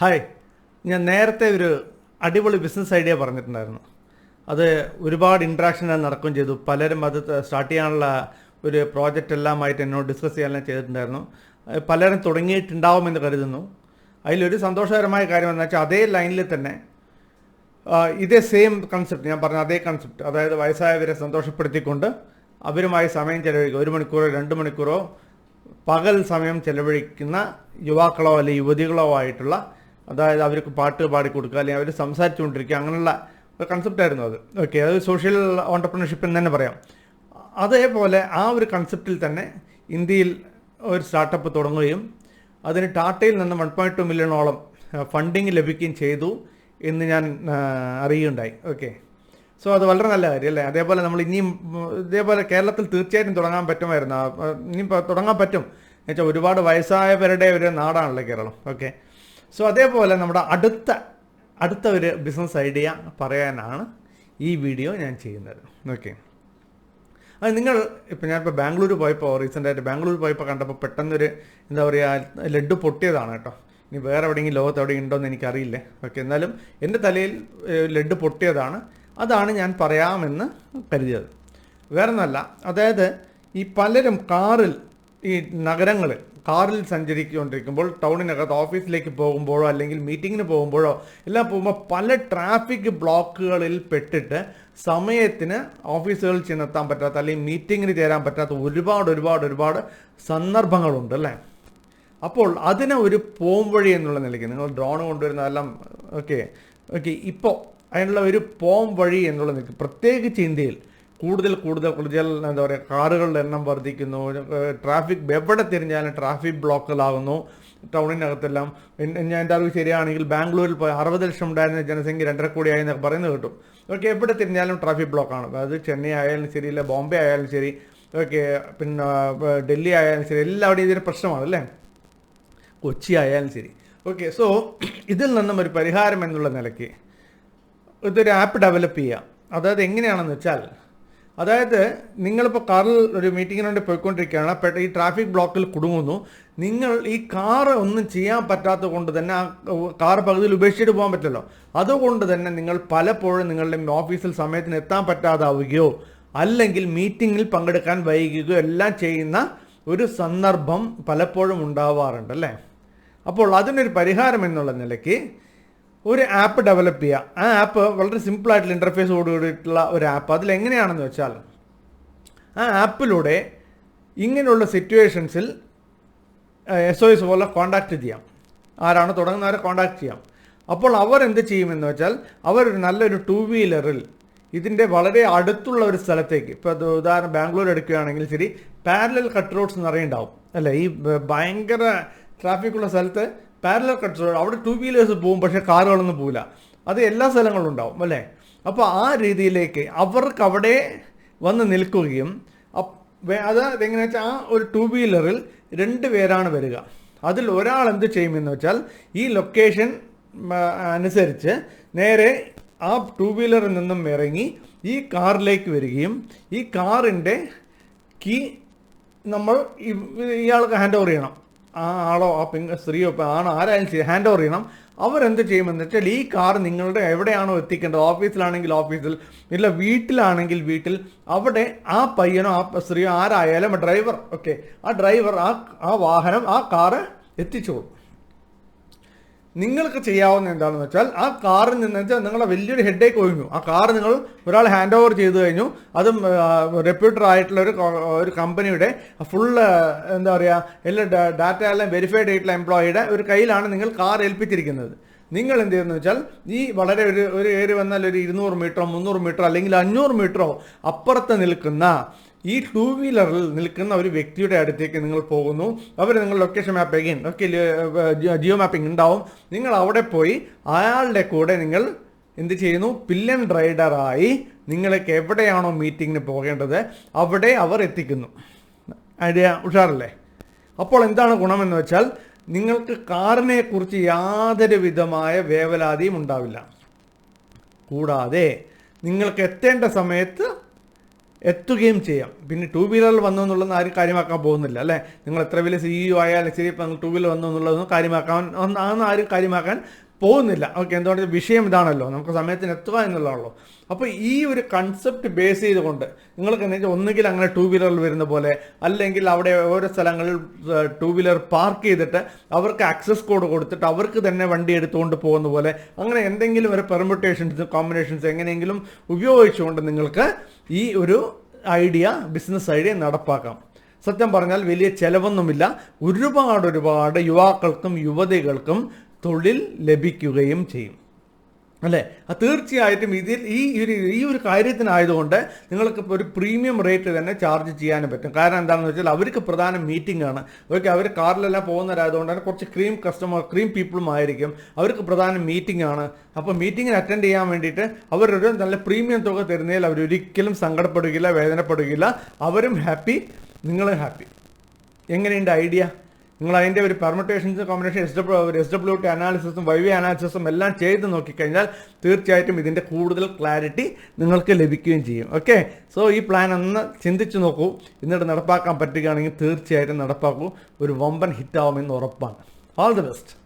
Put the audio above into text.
Hi. ഞാൻ നേരത്തെ ഒരു അടിപൊളി ബിസിനസ് ഐഡിയ പറഞ്ഞിട്ടുണ്ടായിരുന്നു. അത് ഒരുപാട് ഇൻട്രാക്ഷൻ ഞാൻ നടക്കുകയും ചെയ്തു. പലരും അത് സ്റ്റാർട്ട് ചെയ്യാനുള്ള ഒരു പ്രോജക്റ്റ് എല്ലാമായിട്ട് എന്നോട് ഡിസ്കസ് ചെയ്യാനെല്ലാം ചെയ്തിട്ടുണ്ടായിരുന്നു. പലരും തുടങ്ങിയിട്ടുണ്ടാവുമെന്ന് കരുതുന്നു. അതിലൊരു സന്തോഷകരമായ കാര്യം എന്ന് വെച്ചാൽ അതേ ലൈനിൽ തന്നെ ഇതേ സെയിം കൺസെപ്റ്റ് ഞാൻ പറഞ്ഞ അതേ കൺസെപ്റ്റ് അതായത് വയസ്സായവരെ സന്തോഷപ്പെടുത്തിക്കൊണ്ട് അവരുമായി സമയം ചെലവഴിക്കുക. ഒരു മണിക്കൂറോ രണ്ട് മണിക്കൂറോ പകൽ സമയം ചെലവഴിക്കുന്ന യുവാക്കളോ അല്ലെങ്കിൽ യുവതികളോ ആയിട്ടുള്ള അതായത് അവർക്ക് പാട്ട് പാടിക്കൊടുക്കുക അല്ലെങ്കിൽ അവർ സംസാരിച്ചുകൊണ്ടിരിക്കുക അങ്ങനെയുള്ള ഒരു കൺസെപ്റ്റായിരുന്നു അത്. ഓക്കെ അത് സോഷ്യൽ ഓണ്ടർപ്രണർഷിപ്പ് എന്ന് തന്നെ പറയാം. അതേപോലെ ആ ഒരു കൺസെപ്റ്റിൽ തന്നെ ഇന്ത്യയിൽ ഒരു സ്റ്റാർട്ടപ്പ് തുടങ്ങുകയും അതിന് ടാറ്റയിൽ നിന്ന് വൺ പോയിന്റ് ടു മില്യണോളം ഫണ്ടിങ് ലഭിക്കുകയും ചെയ്തു എന്ന് ഞാൻ അറിയുകയുണ്ടായി. ഓക്കെ സോ അത് വളരെ നല്ല കാര്യം അല്ലേ? അതേപോലെ നമ്മൾ ഇനിയും ഇതേപോലെ കേരളത്തിൽ തീർച്ചയായിട്ടും തുടങ്ങാൻ പറ്റുമായിരുന്നു. ഇനിയും തുടങ്ങാൻ പറ്റും. എന്നുവെച്ചാൽ ഒരുപാട് വയസ്സായവരുടെ ഒരു നാടാണല്ലോ കേരളം. ഓക്കെ സോ അതേപോലെ നമ്മുടെ അടുത്ത അടുത്ത ഒരു ബിസിനസ് ഐഡിയ പറയാനാണ് ഈ വീഡിയോ ഞാൻ ചെയ്യുന്നത്. ഓക്കെ അത് നിങ്ങൾ ഇപ്പം ഞാനിപ്പോൾ ബാംഗ്ലൂർ പോയപ്പോൾ റീസെന്റായിട്ട് ബാംഗ്ലൂർ പോയപ്പോൾ കണ്ടപ്പോൾ പെട്ടെന്നൊരു എന്താ പറയുക ലഡ്ഡു പൊട്ടിയതാണ് കേട്ടോ. ഇനി വേറെ എവിടെയെങ്കിലും ലോകത്ത് എവിടെയും ഉണ്ടോ എന്ന് എനിക്കറിയില്ല. ഓക്കെ എന്നാലും എന്റെ തലയിൽ ലഡ്ഡു പൊട്ടിയതാണ്. അതാണ് ഞാൻ പറയാമെന്ന് കരുതിയത്. വേറെ ഒന്നല്ല അതായത് ഈ പലരും കാറിൽ ഈ നഗരങ്ങളിൽ കാറിൽ സഞ്ചരിച്ചുകൊണ്ടിരിക്കുമ്പോൾ ടൗണിനകത്ത് ഓഫീസിലേക്ക് പോകുമ്പോഴോ അല്ലെങ്കിൽ മീറ്റിങ്ങിന് പോകുമ്പോഴോ എല്ലാം പോകുമ്പോൾ പല ട്രാഫിക് ബ്ലോക്കുകളിൽ പെട്ടിട്ട് സമയത്തിന് ഓഫീസുകളിൽ ചെന്നെത്താൻ പറ്റാത്ത അല്ലെങ്കിൽ മീറ്റിങ്ങിന് ചേരാൻ പറ്റാത്ത ഒരുപാട് ഒരുപാട് ഒരുപാട് സന്ദർഭങ്ങളുണ്ട് അല്ലേ? അപ്പോൾ അതിനെ ഒരു പോംവഴി എന്നുള്ള നിലയ്ക്ക് നിങ്ങൾ ഡ്രോൺ കൊണ്ടുവരുന്നതെല്ലാം ഓക്കെ ഓക്കെ ഇപ്പോൾ അതിനുള്ള ഒരു പോം വഴി എന്നുള്ള നിലയ്ക്ക് പ്രത്യേകിച്ച് ഇന്ത്യയിൽ കൂടുതൽ കൂടുതൽ കൂടുതൽ എന്താ പറയുക കാറുകളുടെ എണ്ണം വർദ്ധിക്കുന്നു. ട്രാഫിക് എവിടെ തിരിഞ്ഞാലും ട്രാഫിക് ബ്ലോക്കുകളാകുന്നു ടൗണിനകത്തെല്ലാം. ഞാൻ എന്റെ അറിവ് ശരിയാണെങ്കിൽ ബാംഗ്ലൂരിൽ പോയി അറുപത് ലക്ഷം ഉണ്ടായിരുന്ന ജനസംഖ്യ രണ്ടര കോടിയായി എന്നൊക്കെ പറയുന്നത് കേട്ടു. ഓക്കെ എവിടെ തിരിഞ്ഞാലും ട്രാഫിക് ബ്ലോക്കാണ്. അത് ചെന്നൈ ആയാലും ശരി ഇല്ല ബോംബെ ആയാലും ശരി ഓക്കെ പിന്നെ ഡൽഹി ആയാലും ശരി എല്ലാവിടെയും ഇതൊരു പ്രശ്നമാണ് അല്ലേ? കൊച്ചി ആയാലും ശരി. ഓക്കെ സോ ഇതിൽ നിന്നും ഒരു പരിഹാരം എന്നുള്ള നിലയ്ക്ക് ഇതൊരു ആപ്പ് ഡെവലപ്പ് ചെയ്യുക അതായത് എങ്ങനെയാണെന്ന് വെച്ചാൽ അതായത് നിങ്ങളിപ്പോൾ കാറിൽ ഒരു മീറ്റിങ്ങിന് വേണ്ടി പോയിക്കൊണ്ടിരിക്കുകയാണ്. ഈ ട്രാഫിക് ബ്ലോക്കിൽ കുടുങ്ങുന്നു. നിങ്ങൾ ഈ കാർ ഒന്നും ചെയ്യാൻ പറ്റാത്തത് കൊണ്ട് തന്നെ ആ കാർ പകുതിയിൽ ഉപേക്ഷിച്ചിട്ട് പോകാൻ പറ്റില്ലല്ലോ. അതുകൊണ്ട് തന്നെ നിങ്ങൾ പലപ്പോഴും നിങ്ങളുടെ ഓഫീസിൽ സമയത്തിന് എത്താൻ പറ്റാതാവുകയോ അല്ലെങ്കിൽ മീറ്റിങ്ങിൽ പങ്കെടുക്കാൻ വൈകുകയോ എല്ലാം ചെയ്യുന്ന ഒരു സന്ദർഭം പലപ്പോഴും ഉണ്ടാവാറുണ്ട് അല്ലേ? അപ്പോൾ അതിനൊരു പരിഹാരം എന്നുള്ള നിലയ്ക്ക് ഒരു ആപ്പ് ഡെവലപ്പ് ചെയ്യുക ആ ആപ്പ് വളരെ സിമ്പിളായിട്ടുള്ള ഇന്റർഫേസ് കൂടിയിട്ടുള്ള ഒരു ആപ്പ് അതിലെങ്ങനെയാണെന്ന് വെച്ചാൽ ആ ആപ്പിലൂടെ ഇങ്ങനെയുള്ള സിറ്റുവേഷൻസിൽ എസ് ഒ എസ് പോലെ കോണ്ടാക്ട് ചെയ്യാം. ആരാണ് തുടങ്ങുന്നവരെ കോണ്ടാക്ട് ചെയ്യാം. അപ്പോൾ അവർ എന്ത് ചെയ്യുമെന്ന് വെച്ചാൽ അവർ ഒരു നല്ലൊരു ടു വീലറിൽ ഇതിന്റെ വളരെ അടുത്തുള്ള ഒരു സ്ഥലത്തേക്ക് ഇപ്പോൾ ഉദാഹരണം ബാംഗ്ലൂർ എടുക്കുകയാണെങ്കിൽ ശരി പാരലൽ കട്ട് റോഡ്സ് നിറയുണ്ടാവും അല്ലേ? ഈ ഭയങ്കര ട്രാഫിക്കുള്ള സ്ഥലത്ത് പാരലൽ കട്ട് റോഡ് അവിടെ ടു വീലേഴ്സ് പോകും പക്ഷേ കാറുകളൊന്നും പോകില്ല അത് എല്ലാ സ്ഥലങ്ങളിലും ഉണ്ടാവും അല്ലേ? അപ്പോൾ ആ രീതിയിലേക്ക് അവർക്ക് അവിടെ വന്ന് നിൽക്കുകയും അത് എങ്ങനെയാ വെച്ചാൽ ആ ഒരു ടു വീലറിൽ രണ്ട് പേരാണ് വരിക. അതിൽ ഒരാൾ എന്ത് ചെയ്യുമെന്ന് വെച്ചാൽ ഈ ലൊക്കേഷൻ അനുസരിച്ച് നേരെ ആ ടു വീലറിൽ നിന്നും ഇറങ്ങി ഈ കാറിലേക്ക് വരികയും ഈ കാറിന്റെ കീ നമ്മൾ ഇയാൾക്ക് ഹാൻഡ് ഓവർ ചെയ്യണം. ആ ആളോ ആ പെങ് സ്ത്രീയോ ആണോ ആരായാലും ശരി ഹാൻഡ് ഓവർ ചെയ്യണം. അവരെന്ത് ചെയ്യുമെന്ന് വെച്ചാൽ ഈ കാർ നിങ്ങളുടെ എവിടെയാണോ എത്തിക്കേണ്ടത്? ഓഫീസിലാണെങ്കിൽ ഓഫീസിൽ ഇല്ല വീട്ടിലാണെങ്കിൽ വീട്ടിൽ അവിടെ ആ പയ്യനോ ആ സ്ത്രീയോ ആരായാലും ഡ്രൈവർ ഓക്കെ ആ ഡ്രൈവർ ആ ആ വാഹനം ആ കാറ് എത്തിച്ചോളും. നിങ്ങൾക്ക് ചെയ്യാവുന്ന എന്താണെന്ന് വെച്ചാൽ ആ കാറിൽ നിന്ന് വെച്ചാൽ നിങ്ങളുടെ വലിയൊരു ഹെഡേക്ക് ഒഴിഞ്ഞു. ആ കാർ നിങ്ങൾ ഒരാൾ ഹാൻഡ് ഓവർ ചെയ്തു കഴിഞ്ഞു. അതും റെപ്യൂട്ടർ ആയിട്ടുള്ള ഒരു ഒരു കമ്പനിയുടെ ഫുള്ള് എന്താ പറയുക എല്ലാ ഡാറ്റ എല്ലാം വെരിഫൈഡ് ആയിട്ടുള്ള എംപ്ലോയിയുടെ ഒരു കയ്യിലാണ് നിങ്ങൾ കാർ ഏൽപ്പിച്ചിരിക്കുന്നത്. നിങ്ങൾ എന്ത് ചെയ്യുന്നു വെച്ചാൽ ഈ വളരെ ഒരു ഒരു ഏരി വന്നാൽ ഒരു ഇരുന്നൂറ് മീറ്ററോ മുന്നൂറ് മീറ്ററോ അല്ലെങ്കിൽ അഞ്ഞൂറ് മീറ്ററോ അപ്പുറത്ത് നിൽക്കുന്ന ഈ ടൂ വീലറിൽ നിൽക്കുന്ന ഒരു വ്യക്തിയുടെ അടുത്തേക്ക് നിങ്ങൾ പോകുന്നു. അവർ നിങ്ങൾ location map again okay Jio mapping ഉണ്ടാവും. നിങ്ങൾ അവിടെ പോയി അയാളുടെ കൂടെ നിങ്ങൾ എന്ത് ചെയ്യുന്നു? പില്ലൻ റൈഡറായി നിങ്ങൾക്ക് എവിടെയാണോ മീറ്റിങ്ങിന് പോകേണ്ടത് അവിടെ അവർ എത്തിക്കുന്നു. ഐഡിയ ഉഷാറല്ലേ? അപ്പോൾ എന്താണ് ഗുണമെന്ന് വെച്ചാൽ നിങ്ങൾക്ക് കാറിനെ കുറിച്ച് യാതൊരു വിധമായ വേവലാതിയും ഉണ്ടാവില്ല. കൂടാതെ നിങ്ങൾക്ക് എത്തേണ്ട സമയത്ത് എത്തുകയും ചെയ്യാം. പിന്നെ ടൂ വീലറിൽ വന്നു എന്നുള്ളത് ആരും കാര്യമാക്കാൻ പോകുന്നില്ല അല്ലേ? നിങ്ങൾ എത്ര വലിയ സിഇഒ ആയാലും ശരി ഇപ്പം നിങ്ങൾ ടൂ വീലർ വന്നു എന്നുള്ളതൊന്നും കാര്യമാക്കാൻ അതൊന്നും ആരും കാര്യമാക്കാൻ പോകുന്നില്ല. ഓക്കെ എന്തുകൊണ്ട് വിഷയം ഇതാണല്ലോ. നമുക്ക് സമയത്തിന് എത്തുക എന്നുള്ളതാണല്ലോ. അപ്പോൾ ഈ ഒരു കൺസെപ്റ്റ് ബേസ് ചെയ്തുകൊണ്ട് നിങ്ങൾക്ക് എന്താ ഒന്നുകിൽ അങ്ങനെ ടൂ വീലറിൽ വരുന്ന പോലെ അല്ലെങ്കിൽ അവിടെ ഓരോ സ്ഥലങ്ങളിൽ ടൂ വീലർ പാർക്ക് ചെയ്തിട്ട് അവർക്ക് ആക്സസ് കോഡ് കൊടുത്തിട്ട് അവർക്ക് തന്നെ വണ്ടി എടുത്തുകൊണ്ട് പോകുന്ന പോലെ അങ്ങനെ എന്തെങ്കിലും ഒരു പെർമുട്ടേഷൻസ് കോമ്പിനേഷൻസ് എങ്ങനെയെങ്കിലും ഉപയോഗിച്ചുകൊണ്ട് നിങ്ങൾക്ക് ഈ ഒരു ഐഡിയ ബിസിനസ് ഐഡിയ നടപ്പാക്കാം. സത്യം പറഞ്ഞാൽ വലിയ ചെലവൊന്നുമില്ല. ഒരുപാട് ഒരുപാട് യുവാക്കൾക്കും യുവതികൾക്കും തൊഴിൽ ലഭിക്കുകയും ചെയ്യും. അല്ലേ? തീർച്ചയായിട്ടും ഇതിൽ ഈ ഒരു ഈ ഒരു കാര്യത്തിനായതുകൊണ്ട് നിങ്ങൾക്ക് ഒരു പ്രീമിയം റേറ്റ് തന്നെ ചാർജ് ചെയ്യാനും പറ്റും. കാരണം എന്താണെന്ന് വെച്ചാൽ അവർക്ക് പ്രധാന മീറ്റിംഗ് ആണ്. ഓക്കെ അവർ കാറിലെല്ലാം പോകുന്നവരായതുകൊണ്ട് തന്നെ കുറച്ച് ക്രീം കസ്റ്റമർ ക്രീം പീപ്പിളും ആയിരിക്കും. അവർക്ക് പ്രധാന മീറ്റിംഗ് ആണ്. അപ്പോൾ മീറ്റിങ്ങിന് അറ്റൻഡ് ചെയ്യാൻ വേണ്ടിയിട്ട് അവരൊരു നല്ല പ്രീമിയം തുക തരുന്നതിൽ അവരൊരിക്കലും സങ്കടപ്പെടുകയില്ല വേദനപ്പെടുകയില്ല. അവരും ഹാപ്പി നിങ്ങളും ഹാപ്പി എങ്ങനെയുണ്ട് ഐഡിയ നിങ്ങൾ അതിന്റെ ഒരു പെർമിറ്റേഷൻസും combination S W S W T അനാലിസിസും Y V അനാലിസിസും എല്ലാം ചെയ്ത് നോക്കിക്കഴിഞ്ഞാൽ തീർച്ചയായിട്ടും ഇതിന്റെ കൂടുതൽ ക്ലാരിറ്റി നിങ്ങൾക്ക് ലഭിക്കുകയും ചെയ്യും. ഓക്കെ സോ ഈ പ്ലാൻ ഒന്ന് ചിന്തിച്ചു നോക്കൂ. എന്നിട്ട് നടപ്പാക്കാൻ പറ്റുകയാണെങ്കിൽ തീർച്ചയായിട്ടും നടപ്പാക്കൂ. ഒരു വമ്പൻ ഹിറ്റാവുമെന്ന് ഉറപ്പാണ്. All the best